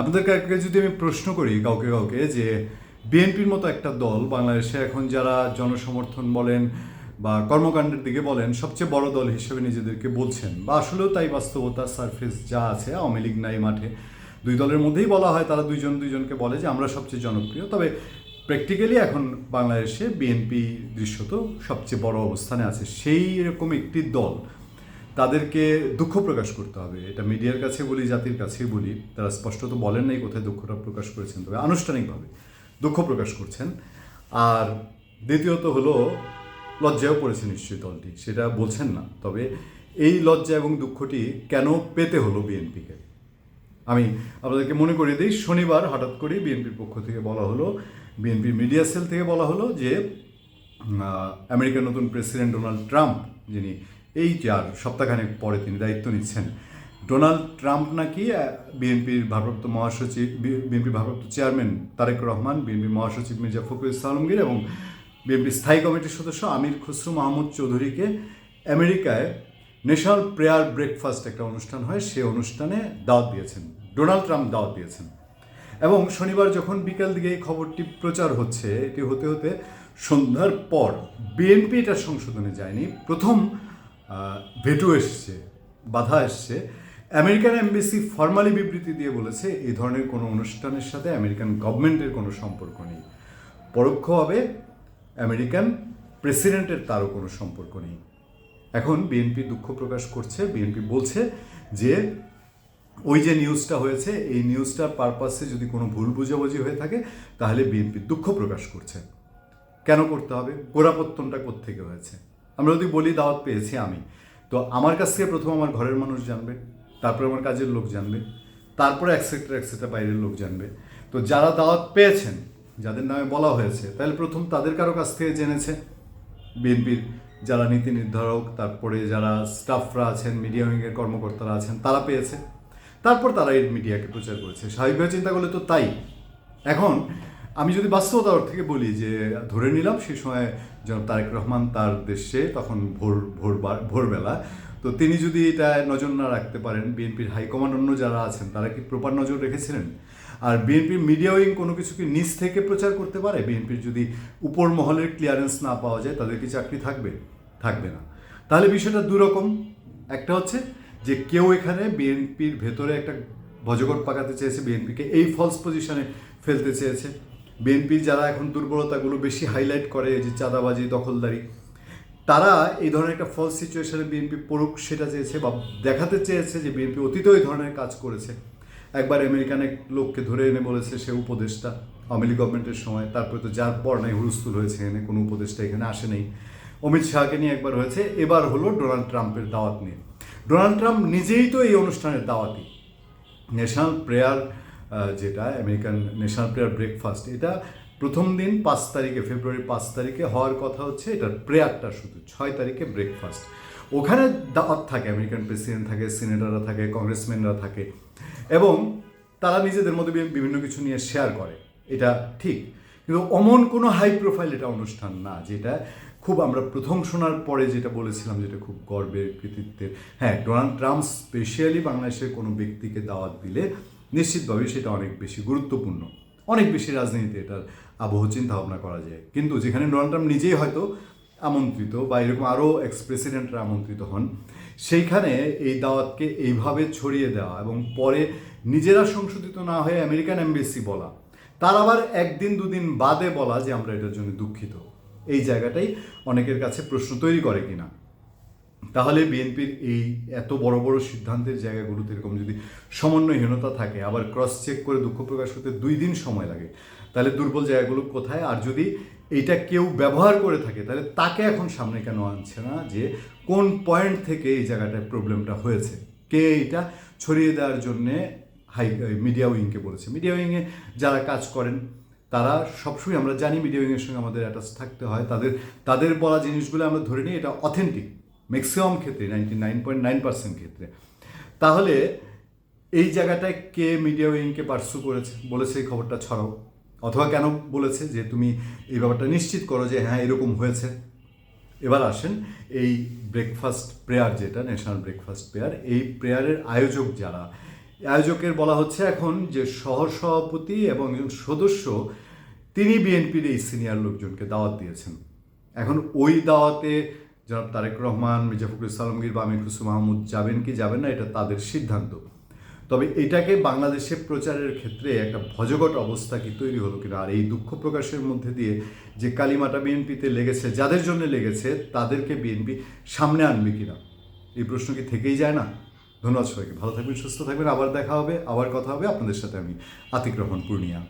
আপনাদের কাউকে যদি আমি প্রশ্ন করি কাউকে কাউকে যে বিএনপির মতো একটা দল বাংলাদেশে এখন যারা জনসমর্থন বলেন বা কর্মকাণ্ডের দিকে বলেন, সবচেয়ে বড় দল হিসেবে নিজেদেরকে বলছেন বা আসলেও তাই বাস্তবতা সারফেস যা আছে, আওয়ামী লীগ নাই মাঠে। দুই দলের মধ্যেই বলা হয়, তারা দুইজন দুইজনকে বলে যে আমরা সবচেয়ে জনপ্রিয়। তবে প্র্যাকটিক্যালি এখন বাংলাদেশে বিএনপি দৃশ্যত সবচেয়ে বড় অবস্থানে আছে। সেই রকম একটি দল তাদেরকে দুঃখ প্রকাশ করতে হবে। এটা মিডিয়ার কাছে বলি, জাতির কাছে বলি। তারা স্পষ্টত বলেন নাই কোথায় দুঃখটা প্রকাশ করেছেন। তবে আনুষ্ঠানিকভাবে দুঃখ প্রকাশ করছেন। আর দ্বিতীয়ত হলো লজ্জাও পড়েছে নিশ্চয়ই দলটি। সেটা বলছেন না। তবে এই লজ্জা এবং দুঃখটি কেন পেতে হলো বিএনপিকে? আমি আপনাদেরকে মনে করিয়ে দিই, শনিবার হঠাৎ করেই বিএনপির পক্ষ থেকে বলা হলো, বিএনপির মিডিয়া সেল থেকে বলা হলো যে আমেরিকার নতুন প্রেসিডেন্ট ডোনাল্ড ট্রাম্প, যিনি এই আর সপ্তাহখানেক পরে তিনি দায়িত্ব নিচ্ছেন। ডোনাল্ড ট্রাম্প নাকি বিএনপির ভারপ্রাপ্ত মহাসচিব বিএনপির ভারপ্রাপ্ত চেয়ারম্যান তারেক রহমান বিএনপি মহাসচিব মির্জা ফখরুল আলমগীর এবং বিএনপির স্থায়ী কমিটির সদস্য আমির খসরু মাহমুদ চৌধুরীকে আমেরিকায় ন্যাশনাল প্রেয়ার ব্রেকফাস্ট একটা অনুষ্ঠান হয় সেই অনুষ্ঠানে দাওয়াত দিয়েছেন। ডোনাল্ড ট্রাম্প দাওয়াত দিয়েছেন। এবং শনিবার যখন বিকেল দিকে এই খবরটি প্রচার হচ্ছে, এটি হতে হতে সন্ধ্যার পর বিএনপি এটা সংশোধনে যায়নি। প্রথম ভেটু এসছে, বাধা এসছে। আমেরিকান এমবেসি ফর্মালি বিবৃতি দিয়ে বলেছে, এই ধরনের কোনো অনুষ্ঠানের সাথে আমেরিকান গভর্নমেন্টের কোনো সম্পর্ক নেই। পরোক্ষভাবে আমেরিকান প্রেসিডেন্টের তারও কোনো সম্পর্ক নেই। এখন বিএনপি দুঃখ প্রকাশ করছে, বিএনপি বলছে যে, ওই যে নিউজটা হয়েছে, এই নিউজটার পারপাসে যদি কোনো ভুল বুঝাবুঝি হয়ে থাকে, তাহলে বিএনপি দুঃখ প্রকাশ করছে। কেন করতে হবে? গোড়াপত্তনটা কোত্থেকে হয়েছে? আমরা যদি বলি দাওয়াত পেয়েছি আমি, তো আমার কাছ থেকে প্রথম আমার ঘরের মানুষ জানবে, তারপরে আমার কাজের লোক জানবে, তারপরে একসেট্রা একসেট্রা বাইরের লোক জানবে। তো যারা দাওয়াত পেয়েছেন, যাদের নামে বলা হয়েছে, তাহলে প্রথম তাদের কারও কাছ থেকে জেনেছে। বিএনপির যারা নীতি নির্ধারক, তারপরে যারা স্টাফরা আছেন মিডিয়া উইংয়ের কর্মকর্তারা আছেন, তারা পেয়েছে। তারপর তারা এই মিডিয়াকে প্রচার করেছে। স্বাভাবিকভাবে চিন্তা করলে তো তাই। এখন আমি যদি বাস্তবতা ওর থেকে বলি যে, ধরে নিলাম সেই সময় যেন তারেক রহমান তার দেশে তখন ভোর ভোর ভোরবেলা। তো তিনি যদি এটা নজর না রাখতে পারেন, বিএনপির হাইকমান্ড অন্য যারা আছেন, তারা কি প্রপার নজর রেখেছিলেন? আর বিএনপির মিডিয়া উইং কোনো কিছু কি নিজ থেকে প্রচার করতে পারে? বিএনপির যদি উপর মহলের ক্লিয়ারেন্স না পাওয়া যায়, তাদের কি চাকরি থাকবে? থাকবে না। তাহলে বিষয়টা দুরকম একটা হচ্ছে যে, কেউ এখানে বিএনপির ভেতরে একটা ভজগট পাকাতে চেয়েছে, বিএনপিকে এই ফলস পজিশনে ফেলতে চেয়েছে। বিএনপি যারা এখন দুর্বলতাগুলো বেশি হাইলাইট করে যে চাঁদাবাজি, দখলদারি, তারা এই ধরনের একটা ফলস সিচুয়েশনে বিএনপি পড়ুক সেটা চেয়েছে বা দেখাতে চেয়েছে যে বিএনপি অতীতেও এই ধরনের কাজ করেছে। একবার আমেরিকান এক লোককে ধরে এনে বলেছে সে উপদেষ্টা, আওয়ামী লীগ গভর্নমেন্টের সময়, তারপরে তো যার পর নাই হুলস্থুল হয়েছে এখানে, কোনো উপদেষ্টা এখানে আসে নেই। অমিত শাহকে নিয়ে একবার হয়েছে, এবার হলো ডোনাল্ড ট্রাম্পের দাওয়াত নিয়ে। ডোনাল্ড ট্রাম্প নিজেই তো এই অনুষ্ঠানের দাওয়াতি। ন্যাশনাল প্রেয়ার যেটা আমেরিকান ন্যাশনাল প্রেয়ার ব্রেকফাস্ট এটা প্রথম দিন পাঁচ তারিখে ফেব্রুয়ারি পাঁচ তারিখে হওয়ার কথা হচ্ছে, এটার প্রেয়ারটা শুধু ছয় তারিখে ব্রেকফাস্ট ওখানে দাওয়াত থাকে আমেরিকান প্রেসিডেন্ট থাকে সিনেটাররা থাকে কংগ্রেসম্যানরা থাকে, এবং তারা নিজেদের মধ্যে বিভিন্ন কিছু নিয়ে শেয়ার করে, এটা ঠিক। কিন্তু অমন কোনো হাই প্রোফাইল এটা অনুষ্ঠান না, যেটা খুব আমরা প্রথম শোনার পরে যেটা বলেছিলাম, যেটা খুব গর্বের কৃতিত্বের। হ্যাঁ ডোনাল্ড ট্রাম্প স্পেশালি বাংলাদেশের কোনো ব্যক্তিকে দাওয়াত দিলে নিশ্চিতভাবে সেটা অনেক বেশি গুরুত্বপূর্ণ। অনেক বেশি রাজনীতিতে এটার আবহ চিন্তা ভাবনা করা যায়। কিন্তু যেখানে ডোনাল্ড ট্রাম্প নিজেই হয়তো আমন্ত্রিত বা এরকম আরও এক্স প্রেসিডেন্টরা আমন্ত্রিত হন, সেইখানে এই দাওয়াতকে এইভাবে ছড়িয়ে দেওয়া এবং পরে নিজেরা সংশোধিত না হয়ে আমেরিকান এমবেসি বলা, তার আবার একদিন দুদিন বাদে বলা যে আমরা এটার জন্য দুঃখিত। এই জায়গাটাই অনেকের কাছে প্রশ্ন তৈরি করে কিনা। তাহলে বিএনপির এই এত বড় বড় সিদ্ধান্তের জায়গাগুলোতে এরকম যদি সমন্বয়হীনতা থাকে, আবার ক্রস চেক করে দুঃখ প্রকাশ হতে দুই দিন সময় লাগে, তাহলে দুর্বল জায়গাগুলো কোথায়? আর যদি এইটা কেউ ব্যবহার করে থাকে, তাহলে তাকে এখন সামনে কেন আনছে না যে কোন পয়েন্ট থেকে এই জায়গাটায় প্রবলেমটা হয়েছে? কে এটা ছড়িয়ে দেওয়ার জন্যে হাই মিডিয়া উইংকে বলেছে। মিডিয়া উইংয়ে যারা কাজ করেন, তারা সবসময় আমরা জানি মিডিয়া উইংয়ের সঙ্গে আমাদের অ্যাটাচ থাকতে হয়। তাদের তাদের বলা জিনিসগুলো আমরা ধরে নিই, এটা অথেন্টিক ম্যাক্সিমাম ক্ষেত্রে ninety nine point nine percent ক্ষেত্রে। তাহলে, এই জায়গাটায় কে মিডিয়া উইংকে পার্সু করেছে? বলেছে, এই খবরটা ছড়াও অথবা কেন বলেছে যে, তুমি এই ব্যাপারটা নিশ্চিত করো যে হ্যাঁ এরকম হয়েছে। এবার আসেন, এই ব্রেকফাস্ট প্রেয়ার যেটা ন্যাশনাল ব্রেকফাস্ট প্রেয়ার এই প্রেয়ারের আয়োজক যারা? আয়োজকের বলা হচ্ছে এখন যে, শহর সভাপতি এবং একজন সদস্য, তিনি বিএনপির এই সিনিয়র লোকজনকে দাওয়াত দিয়েছেন। এখন ওই দাওয়াতে জনাব তারেক রহমান, মির্জা ফখরুল সালামগীর বা আমির খুসু মাহমুদ যাবেন কি যাবেন না, এটা তাদের সিদ্ধান্ত। তবে এটাকে বাংলাদেশে প্রচারের ক্ষেত্রে একটা ভজঘট অবস্থা কি তৈরি হলো কিনা, আর এই দুঃখ প্রকাশের মধ্যে দিয়ে যে কালিমাটা বিএনপিতে লেগেছে, যাদের জন্য লেগেছে, তাদেরকে বিএনপি সামনে আনবে কিনা, এই প্রশ্ন কি থেকেই যায় না? ধন্যবাদ সবাইকে, ভালো থাকবেন, সুস্থ থাকবেন, আবার দেখা হবে, আবার কথা হবে, আপনাদের সাথে আমি আতিক রহমান পূর্ণিয়া।